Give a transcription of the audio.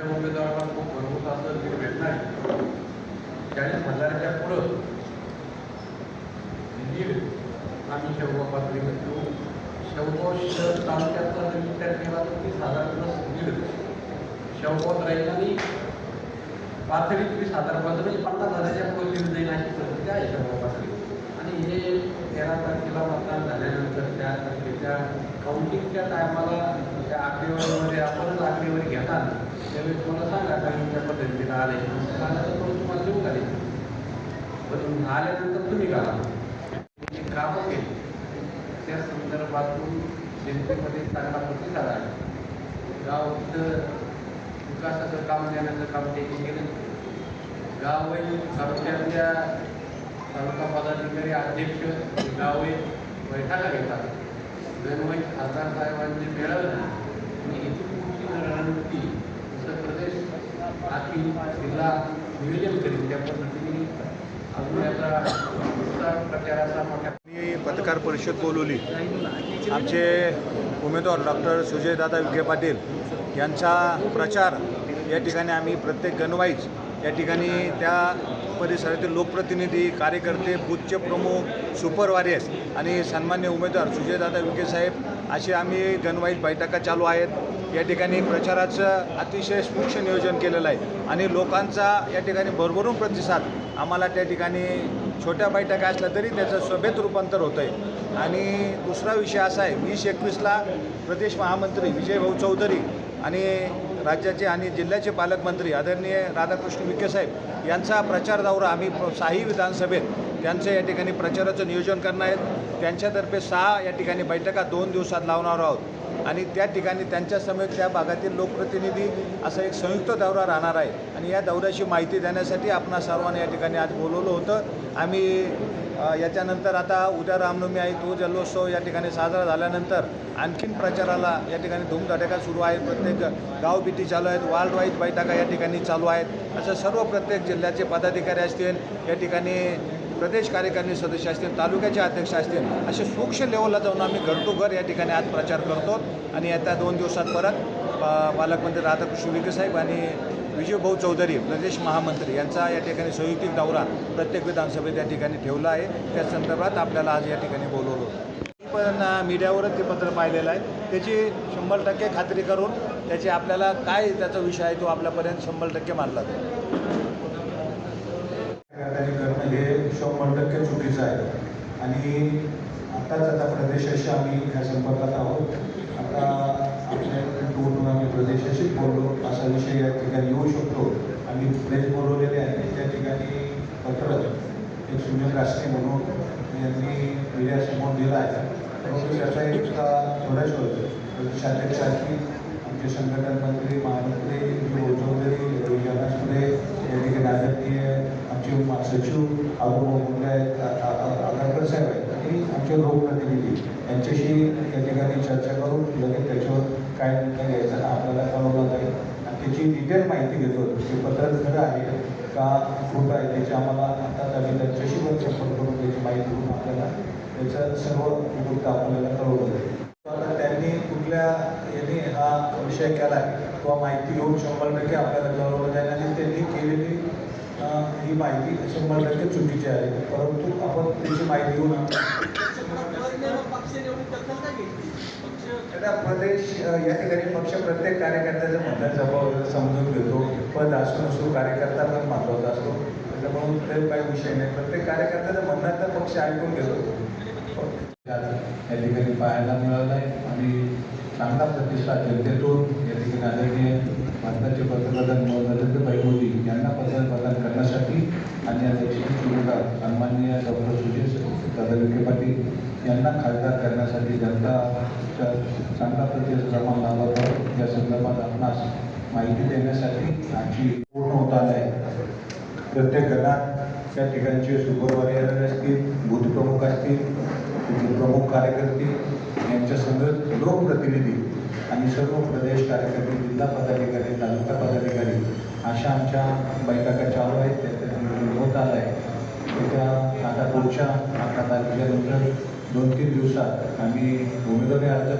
त्या उमेदवाराला खूप भरपूर असं लीड भेटणार चाळीस हजाराच्या पुढं लीड आम्ही शेवगाव पातळीवर देऊ शेवगाव शहर तालुक्याचा जर विचार केला तर तीस हजार प्लस लीड शेवगावात राहील आणि पातळी वीस हजारपासून म्हणजे पन्नास हजाराच्या पुढे लीड जाईल अशी परिस्थिती आहे शेवगाव पातळी आणि हे तेरा तारखेला मतदान झाल्यानंतर त्या तारखेच्या काउंटिंगच्या टायमाला त्या आकडेवारीमध्ये आपणच आकडेवारी घेताल. त्यावेळी तुम्हाला सांगा काहींच्या पद्धतीने आले? आलं तर तो तुम्हाला देऊ घालेल पण आल्यानंतर तुम्ही घाला जे कामं केली? त्या संदर्भातून जनतेमध्ये चांगला प्रतिसाद आहे. गाव विकासाचं काम देण्याचं काम त्यांनी केलं. गावही तालुक्यातल्या तालुका पदाधिकारी अध्यक्ष गावे बैठका घेतात. गणवई खासदार साहेबांनी मिळवलं. आणि इथून रणनीती जसं प्रदेश आखी जिल्हा नियोजन करील त्या पद्धतीने अजून याचा पुढचा प्रचाराचा मोठ्या मी पत्रकार परिषद बोलवली. आमचे उमेदवार डॉक्टर सुजयदादा विखे पाटील यांचा प्रचार या ठिकाणी आम्ही प्रत्येक गणवाईज या ठिकाणी त्या परिसरातील लोकप्रतिनिधी कार्यकर्ते बूथचे प्रमुख सुपर वॉरियर्स आणि सन्मान्य उमेदवार सुजयदादा विखे साहेब असे आम्ही गणवाईत बैठका चालू आहेत. या ठिकाणी प्रचाराचं अतिशय सूक्ष्म नियोजन केलेलं आहे. आणि लोकांचा या ठिकाणी भरभरून प्रतिसाद आम्हाला त्या ठिकाणी छोट्या बैठका असल्या तरी त्याचं सभेत रूपांतर होतं आहे आणि दुसरा विषय असा आहे वीस एकवीसला प्रदेश महामंत्री विजयभाऊ चौधरी आणि राज्याचे आणि जिल्ह्याचे पालकमंत्री आदरणीय राधाकृष्ण विखे साहेब यांचा प्रचार दौरा आम्ही साही विधानसभेत त्यांचं या ठिकाणी प्रचाराचं नियोजन करणार आहेत. त्यांच्यातर्फे सहा या ठिकाणी बैठका दोन दिवसात लावणार आहोत. आणि त्या ठिकाणी त्यांच्यासमवेत त्या भागातील लोकप्रतिनिधी असा एक संयुक्त दौरा राहणार आहे. आणि या दौऱ्याची माहिती देण्यासाठी आपणा सर्वांना या ठिकाणी आज बोलवलं होतं. आम्ही याच्यानंतर आता उद्या रामनवमी आहे तो जल्लोत्सव या ठिकाणी साजरा झाल्यानंतर आणखीन प्रचाराला या ठिकाणी धूमधडाका सुरू आहे प्रत्येक गावबिटी चालू आहेत. वार्ड वाईज बैठका या ठिकाणी चालू आहेत. असं सर्व प्रत्येक जिल्ह्याचे पदाधिकारी असतील या ठिकाणी प्रदेश कार्यकारिणी सदस्य असतील तालुक्याचे अध्यक्ष असतील असे सूक्ष्म लेवलला जाऊन आम्ही घर टू घर या ठिकाणी आज प्रचार करतो. आणि येत्या दोन दिवसात परत पालकमंत्री राधाकृष्ण विखे साहेब आणि विजयभाऊ चौधरी प्रदेश महामंत्री यांचा या ठिकाणी संयुक्तिक दौरा प्रत्येक विधानसभेत या ठिकाणी ठेवला आहे. त्या संदर्भात आपल्याला आज या ठिकाणी बोलवलं होतं. पण मीडियावरच ते पत्र पाहिलेलं आहे. त्याची शंभर टक्के खात्री करून त्याची आपल्याला काय त्याचा विषय आहे तो आपल्यापर्यंत शंभर टक्के मानला जाईल. हे शंभर टक्के चुकीचं आहे. आणि आताच आता प्रदेशाशी आम्ही ह्या संपर्कात आहोत. आता आपल्या टूरनं आम्ही प्रदेशाशी बोललो. असा विषय या ठिकाणी येऊ शकतो. आम्ही प्रेस बोलवलेले आहे. त्या ठिकाणी पत्र एक सुनील कासने म्हणून यांनी मीडियासमोर दिलं आहे. परंतु त्याचा एक थोड्याच होतं प्रदेशाध्यक्षाची आमचे संघटन मंत्री महामंत्री विजय चौधरी रवी गणासपुरे या ठिकाणी आदरणीय आमचे मा- सचिव अरुण मुंडे आहेत आ- आ- आ- आगरकर साहेब आहेत आणि दिलेली यांच्याशी या ठिकाणी चर्चा करून लगेच त्याच्यावर काय निर्णय घ्यायचा आपल्याला कळवलं जाईल. आणि त्याची डिटेल माहिती घेतो. ते पत्र खरं आहे का खोटं आहे त्याची आम्हाला आता आम्ही त्यांच्याशी पण संपर्क करून त्याची माहिती घेऊन आपल्याला त्याचं सर्व गुप्त आपल्याला कळवलं जाईल. आता त्यांनी कुठल्या यांनी हा विषय केला आहे किंवा माहिती घेऊन शंभर टक्के आपल्याला कळवलं जाईल आणि त्यांनी केलेली ही माहिती शंभर टक्के चुकीची आहे. परंतु आपण त्याची माहिती घेऊन आता प्रदेश या ठिकाणी पक्ष प्रत्येक कार्यकर्त्याचं म्हणणं भाव समजून घेतो. पद असो नसो कार्यकर्ता पण महत्त्वाचा असतो. त्याच्यामुळे ते काही विषय नाही. प्रत्येक कार्यकर्त्याचं म्हणण्याचा पक्ष ऐकून घेतो. या ठिकाणी पाहायला मिळालं आहे. आणि चांगला प्रतिसाद जनतेतून या ठिकाणी आदरणीय भारताचे पंतप्रधान नरेंद्रभाई मोदी यांना पंतप्रधान करण्यासाठी आणि या शैक्षणिक सुविधा सन्माननीय डॉक्टर सुजय दादा विखे पाटील यांना खासदार करण्यासाठी जनता चांगला प्रतिसाद आम्हाला लाभला होता या संदर्भात आपणास माहिती देण्यासाठी आमची पूर्ण होत आलं आहे. प्रत्येक गणात त्या ठिकाणचे सुपरवायझर असतील बुद्ध प्रमुख असतील प्रमुख कार्यकर्ते यांच्या संघ लोकप्रतिनिधी आणि सर्व प्रदेश कार्यकर्ते जिल्हा पदाधिकारी तालुका पदाधिकारी अशा आमच्या बैठका चालू आहेत. त्याचं होत आलं आहे येत्या आता पुढच्या अकरा तारखेनंतर दोन तीन दिवसात आम्ही उमेदवारी अर्ज